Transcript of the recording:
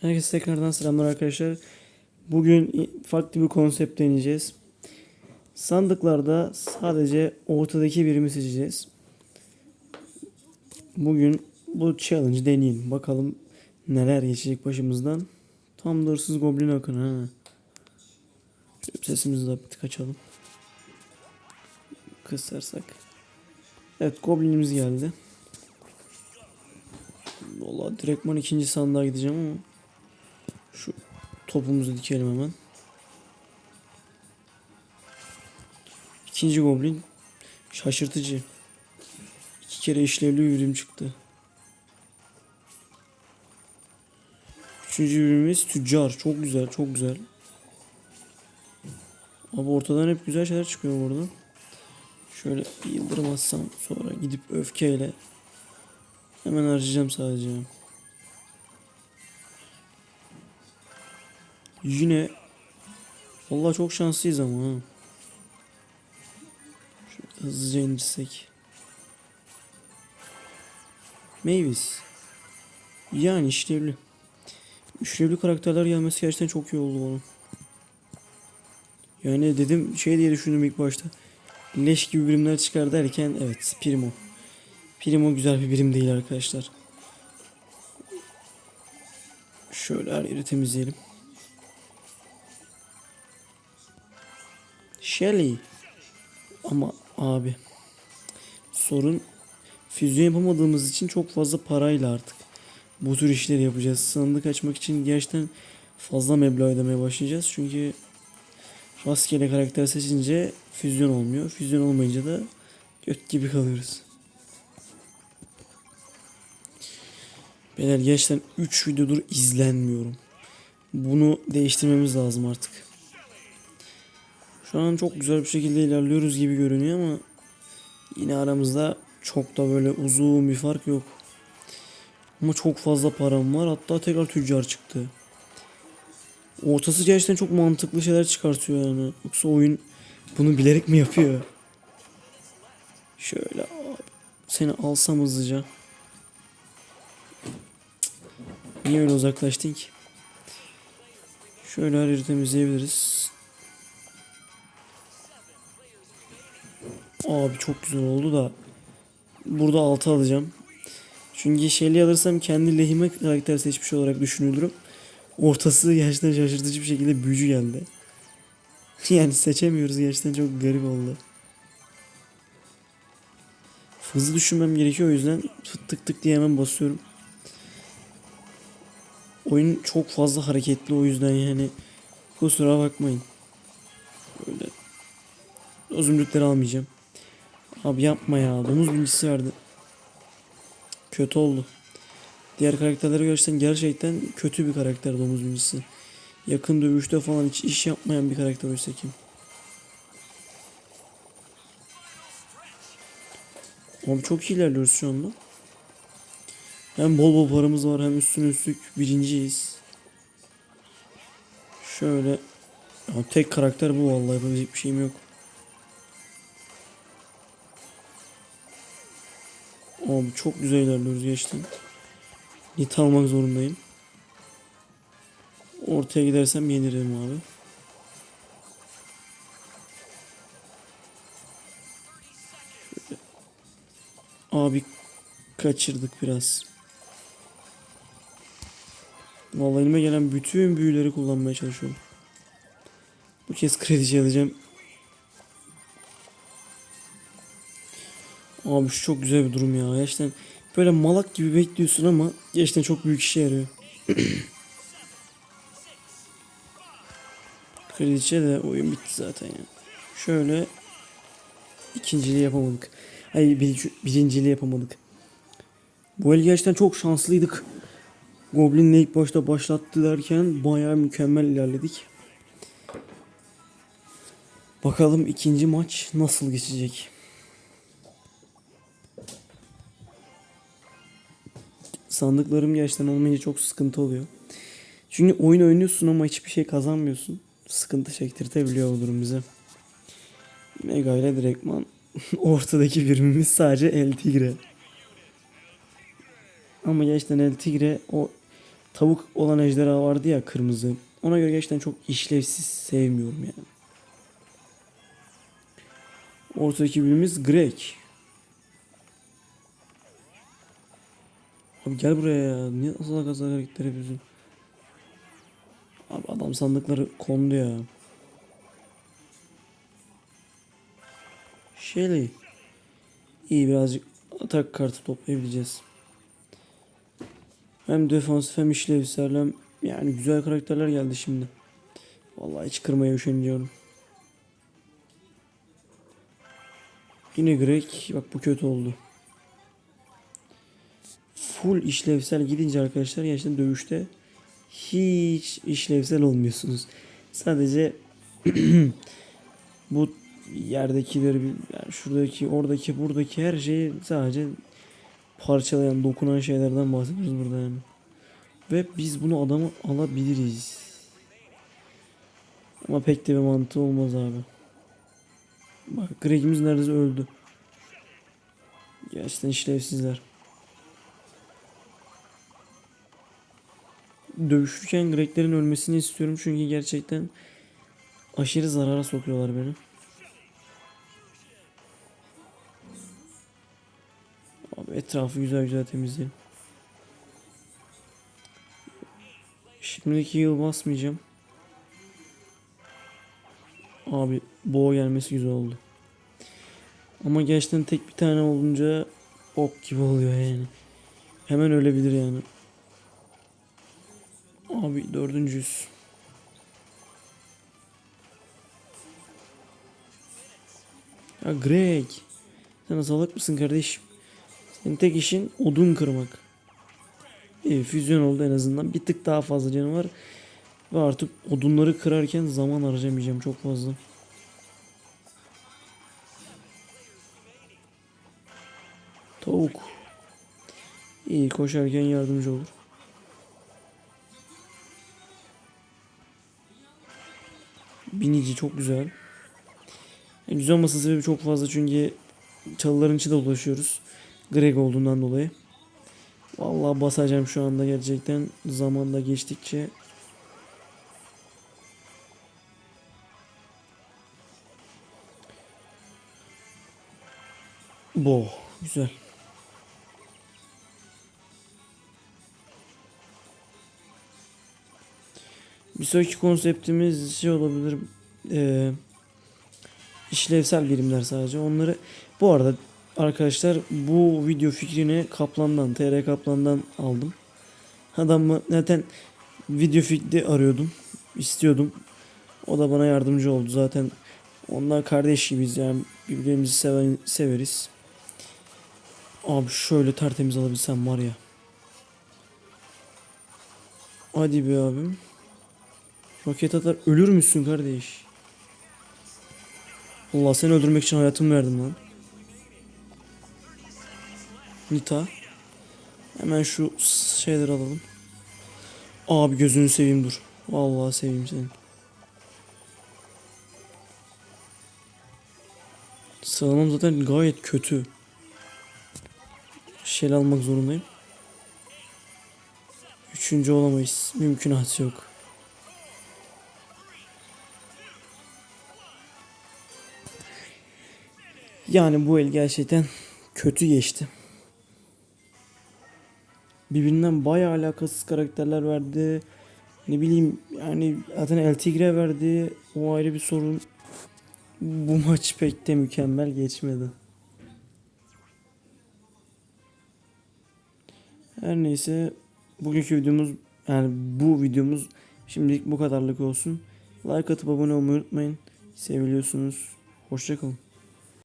Herkese tekrardan selamlar arkadaşlar. Bugün farklı bir konsept deneyeceğiz. Sandıklarda sadece ortadaki birimi seçeceğiz. Bugün bu challenge deneyelim. Bakalım neler geçecek başımızdan. Tam da hırsız goblin akını ha. Sesimizi de bir tık açalım. Kısarsak. Evet goblinimiz geldi. Vallahi direktman ikinci sandığa gideceğim ama şu topumuzu dikelim hemen. İkinci goblin şaşırtıcı. İki kere işlevli ürün çıktı. Üçüncü ürünümüz tüccar. Çok güzel, çok güzel. Abi ortadan hep güzel şeyler çıkıyor burada. Şöyle bir yıldırım atsam sonra gidip öfkeyle hemen harcayacağım sadece. Yine Vallahi çok şanslıyız ama ha. Şöyle hızlıca indirsek. Mavis. Yani işlevli. İşlevli karakterler gelmesi gerçekten çok iyi oldu bana. Yani dedim şey diye düşündüm ilk başta. Leş gibi birimler çıkar derken evet Primo. Primo güzel bir birim değil arkadaşlar. Şöyle her yeri temizleyelim. Shelly. Ama abi sorun füzyon yapamadığımız için çok fazla parayla artık bu tür işleri yapacağız. Sandık açmak için gerçekten fazla meblağ ödemeye başlayacağız. Çünkü rastgele karakter seçince füzyon olmuyor. Füzyon olmayınca da göt gibi kalıyoruz. Beyler gerçekten 3 videodur izlenmiyorum. Bunu değiştirmemiz lazım artık. Şu an çok güzel bir şekilde ilerliyoruz gibi görünüyor ama yine aramızda çok da böyle uzun bir fark yok. Ama çok fazla param var. Hatta tekrar tüccar çıktı. Ortası gerçekten çok mantıklı şeyler çıkartıyor yani. Yoksa oyun bunu bilerek mi yapıyor? Şöyle abi. Seni alsam hızlıca. Niye öyle uzaklaştın ki? Şöyle her yeri temizleyebiliriz. Abi çok güzel oldu da. Burada 6 alacağım. Çünkü Shelly alırsam kendi lehime karakter seçmiş olarak düşünülürüm. Ortası gerçekten şaşırtıcı bir şekilde büyücü geldi. yani seçemiyoruz gerçekten çok garip oldu. Hızlı düşünmem gerekiyor o yüzden tık tık diye hemen basıyorum. Oyun çok fazla hareketli o yüzden yani kusura bakmayın. Böyle o zümrütleri almayacağım. Abi yapma ya domuz binicisi verdi. Kötü oldu. Diğer karakterlere gerçekten gerçekten kötü bir karakter domuz binicisi. Yakın dövüşte falan hiç iş yapmayan bir karakter oysa ki. Abi çok iyi ilerliyoruz şu anda. Hem bol bol paramız var hem üstüne üstlük birinciyiz. Şöyle ya tek karakter bu vallahi yapabilecek bir şeyim yok. Abi çok güzel ilerliyoruz gerçekten. Nit almak zorundayım. Ortaya gidersem yenirim abi. Abi kaçırdık biraz. Vallahi elime gelen bütün büyüleri kullanmaya çalışıyorum. Bu kez kredi alacağım. Abi şu çok güzel bir durum ya. Gerçekten böyle malak gibi bekliyorsun ama gerçekten çok büyük işe yarıyor. Kraliçe de oyun bitti zaten ya. Şöyle ikinciliği yapamadık. Hayır bir, birinciliği yapamadık. Bu el gerçekten çok şanslıydık. Goblin'le ilk başta başlattı derken bayağı mükemmel ilerledik. Bakalım ikinci maç nasıl geçecek. Sandıklarım gerçekten olmayınca çok sıkıntı oluyor. Çünkü oyun oynuyorsun ama hiçbir şey kazanmıyorsun. Sıkıntı çektirtebiliyor bu durum bize. Mega ile direktman ortadaki birimimiz sadece El Tigre. Ama gerçekten El Tigre o tavuk olan ejderha vardı ya kırmızı. Ona göre gerçekten çok işlevsiz sevmiyorum yani. Ortadaki birimiz Greg. Abi gel buraya ya. Niye asala gazla hareketler yapıyorsun? Abi adam sandıkları kondu ya. Shelly. İyi birazcık atak kartı toplayabileceğiz. Hem defansif hem işlevsel hem yani güzel karakterler geldi şimdi. Vallahi hiç kırmaya üşeniyorum. Yine Greg. Bak bu kötü oldu. Full işlevsel gidince arkadaşlar gerçekten dövüşte hiç işlevsel olmuyorsunuz. Sadece bu yerdekileri yani şuradaki oradaki buradaki her şeyi sadece parçalayan dokunan şeylerden bahsediyoruz burada yani. Ve biz bunu adamı alabiliriz. Ama pek de bir mantığı olmaz abi. Bak Greg'imiz neredeyse öldü. Gerçekten işlevsizler. Dövüşürken Greg'lerin ölmesini istiyorum çünkü gerçekten aşırı zarara sokuyorlar beni. Abi etrafı güzel güzel temizleyelim. Şimdiki yıl basmayacağım. Abi boğa gelmesi güzel oldu. Ama gerçekten tek bir tane olunca ok gibi oluyor yani. Hemen ölebilir yani. Abi dördüncüyüz. Ya Greg. Sen salak mısın kardeşim? Senin tek işin odun kırmak. İyi füzyon oldu en azından. Bir tık daha fazla canı var. Ve artık odunları kırarken zaman harcamayacağım çok fazla. Tavuk. İyi koşarken yardımcı olur. Binici çok güzel. Yani güzel olmasının sebebi çok fazla çünkü çalıların içinde dolaşıyoruz. Greg olduğundan dolayı. Vallahi basacağım şu anda gerçekten zamanda geçtikçe. Bo güzel. Bir sonraki konseptimiz şey olabilir. Eee işlevsel birimler sadece. Onları bu arada arkadaşlar bu video fikrini Kaplan'dan, TR Kaplan'dan aldım. Adamı zaten video fikri arıyordum. istiyordum. O da bana yardımcı oldu. Zaten onlar kardeş gibiyiz yani birbirimizi seven, severiz. Abi şöyle tertemiz alabilsem var ya. Hadi be abim. Roket atar ölür müsün kardeş? Allah seni öldürmek için hayatımı verdim lan. Nita. Hemen şu şeyleri alalım. Abi gözünü seveyim dur. Vallahi seveyim seni. Sağlamam zaten gayet kötü. Şel almak zorundayım. Üçüncü olamayız. Mümkünatı yok. Yani bu el gerçekten kötü geçti. Birbirinden bayağı alakasız karakterler verdi. Ne bileyim yani zaten El Tigre verdi. O ayrı bir sorun. Bu maç pek de mükemmel geçmedi. Her neyse bugünkü videomuz yani bu videomuz şimdilik bu kadarlık olsun. Like atıp abone olmayı unutmayın. Seviliyorsunuz. Hoşçakalın.